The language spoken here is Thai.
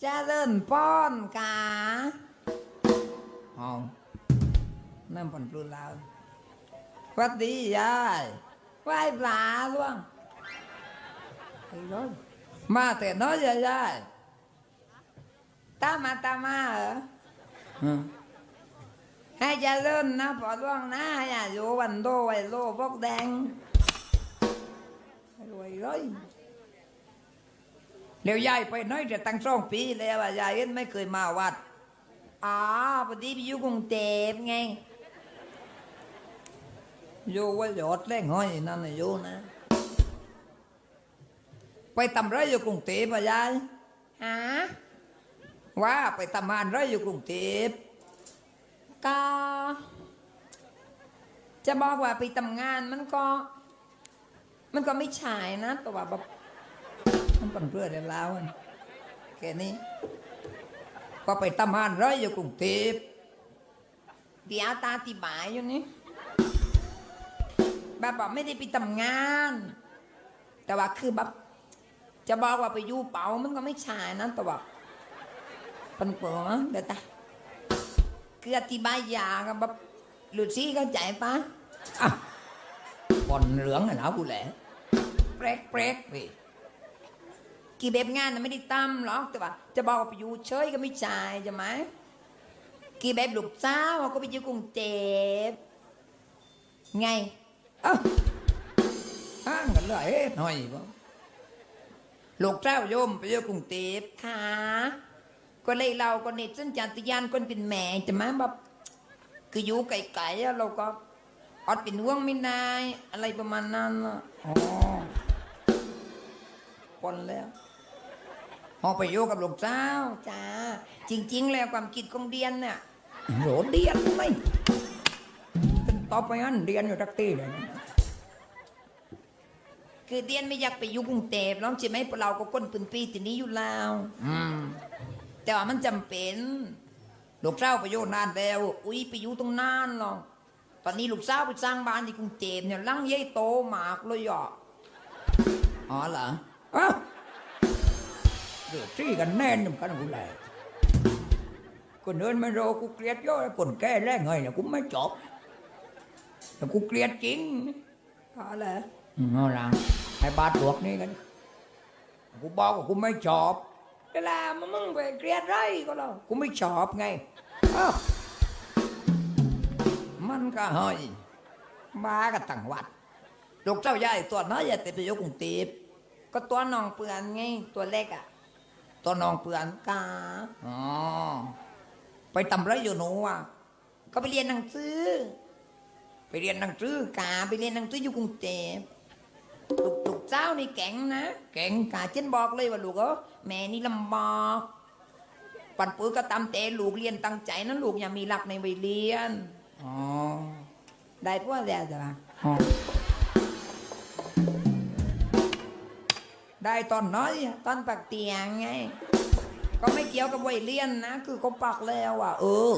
เจะเริ่นป้อนกาเอานั่นผลปลุลาวสวัสดียายไหว้ปลาล่วงไอ้ร้อยมาแต่น้อยยายยายตามมาตามมาเหรออืมให้เจริญนะปอล่วงนะอย่าอยู่วันโดไว้โลพวกแดงรวยร้อย เดี๋ยวยายไปน้อยจะตั้งสองปีแล้วอะยายเอ็นไม่เคยมาวัดอ๋อพอดีไปอยู่กรุงเทพไงอยู่ไว่าหยอดแรงห้อยนั่นน่ะอยู่นะ ไปทำไรอยู่กรุงเทพอะยายฮะว่าไปทำงานไรอยู่กรุงเทพก็จะบอกว่าไปทำงานมันก็ มันก็ไม่ใช่นะแต่ว่าแบบ มันเป็นเพื่อนแล้วอะแค่นี้ ก็ไปทำงานไรอยู่กรุงเทพเดี๋ยวตาติบายอยู่นี่แบบบอกไม่ได้ไปทำงาน แต่ว่าคือแบบจะบอกว่าไปยู่เป๋ามันก็ไม่ใช่นะแต่ว่าป็นเปล่าเดี๋ยวตาคืออธิบายยากอะแบบหลุดซี่เข้าใจปะอะบอลเหลืองนะนะกูแหละเปรกเปรกไป กี่แบบงานนะไม่ได้ตั้มหรอกแต่ว่า จะบอกว่าไปอยู่เฉยก็ไม่ใช่ใช่ไหมกี่แบบลูกสาก็ไปอยู่กรุงเทพไงเอ้าห่างกันเลยหน่อยบ่ลูกเจ้าโยมไปอยู่กรุงเทพค่ะก็เลยเราก็เน็ตสัญชาตญาณคนเป็นแม่จะมาแบบคืออยู่ไกลๆเราก็อดเป็นห่วงไม่ได้อะไรประมาณนั้นอ๋อคนแล้ว พอไปอยู่กับลูกสาวจ้าจริง ๆ แล้วความคิดของเดียนเนี่ยโหเดียนไหมต่อไปอันเดียนอยู่ทักตีเลยนะคือเดียนไม่อยากไปอยู่กรุงเทพแล้วใช่ไหมพวกเราก็ก้นปืนปีที่นี้อยู่แล้วอืมแต่ว่ามันจำเป็นลูกสาวไปอยู่นานแล้ว อุ้ยไปอยู่ตรงนานหรอกตอนนี้ลูกสาวไปสร้างบ้านที่กรุงเทพเนี่ยหลังใหญ่โตมากเลยอะอ๋อเหรออ้าว เดือดที่กันแน่นกันกูแหละคนเดินไม่รอกูเกลียดเยอะคนแก่แรงไงเนี่ยกูไม่จบแต่กูเกลียดจริงพอแล้วเอาละให้บาดหลวกนี่กัน กูบอกว่ากูไม่ชอบเวลามึงมึงไปเกลียดไรก็แล้วกูไม่ชอบไงเอ้ามันก็เฮ้ยบ้ากันต่างวัดลูกเจ้าใหญ่ตัวน้อยอย่าติดไปอยกกรุงเทพก็ตัวน้องเปื่อนไงตัวเล็กอะ ตัวน้องเปื่อนกาอ๋อไปทำไรอยู่หนูอะก็ไปเรียนหนังสือ ไปเรียนหนังสือกาไปเรียนหนังสืออยู่กรุงเทพลูกลูกเจ้านี่แก่งนะแก่งกาเช่นบอกเลยว่าลูกเออแม่นี่ลำบากปันปื้อก็ตามแต่ลูกเรียนตั้งใจนะลูกอย่ามีหลักในวัยเรียนอ๋อได้พวกแล้วจ้ะ ได้ตอนน้อยตอนปักเตียงไง ก็ไม่เกี่ยวกับวัยเรียนนะ คือเขาปักแล้วอะ เออ